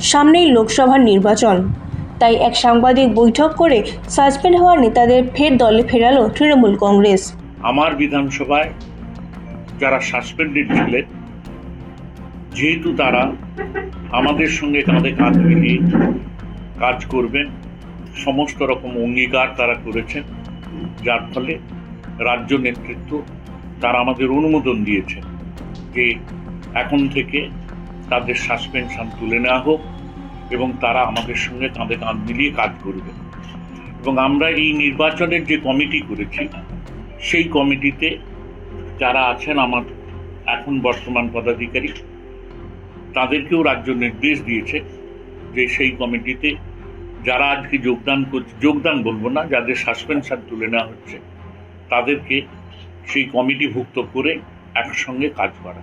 সামনেই লোকসভার নির্বাচন। তাই এক সাংবাদিক বৈঠক করে সাসপেন্ড হওয়া নেতাদের ফের দলে ফেরালো তৃণমূল কংগ্রেস। আমার বিধানসভায় যারা সাসপেন্ডেড ছিলেন, যেহেতু তারা আমাদের সঙ্গে কাঁধে কাঁধ মিলিয়ে কাজ করবেন, সমস্ত রকম অঙ্গীকার তারা করেছেন, যার ফলে রাজ্য নেতৃত্ব তারা আমাদের অনুমোদন দিয়েছেন যে এখন থেকে তাদের সাসপেনশন তুলে নেওয়া হোক এবং তারা আমাদের সঙ্গে কাঁধে কাঁধ মিলিয়ে কাজ করবে। এবং আমরা এই নির্বাচনের যে কমিটি করেছি, সেই কমিটিতে যারা আছেন আমার এখন বর্তমান পদাধিকারী, তাদেরকেও রাজ্য নির্দেশ দিয়েছে যে সেই কমিটিতে যারা আজকে যোগদান করছে যোগদান বলব না, যাদের সাসপেনশন তুলে নেওয়া হচ্ছে, তাদেরকে সেই কমিটিভুক্ত করে একসঙ্গে কাজ করা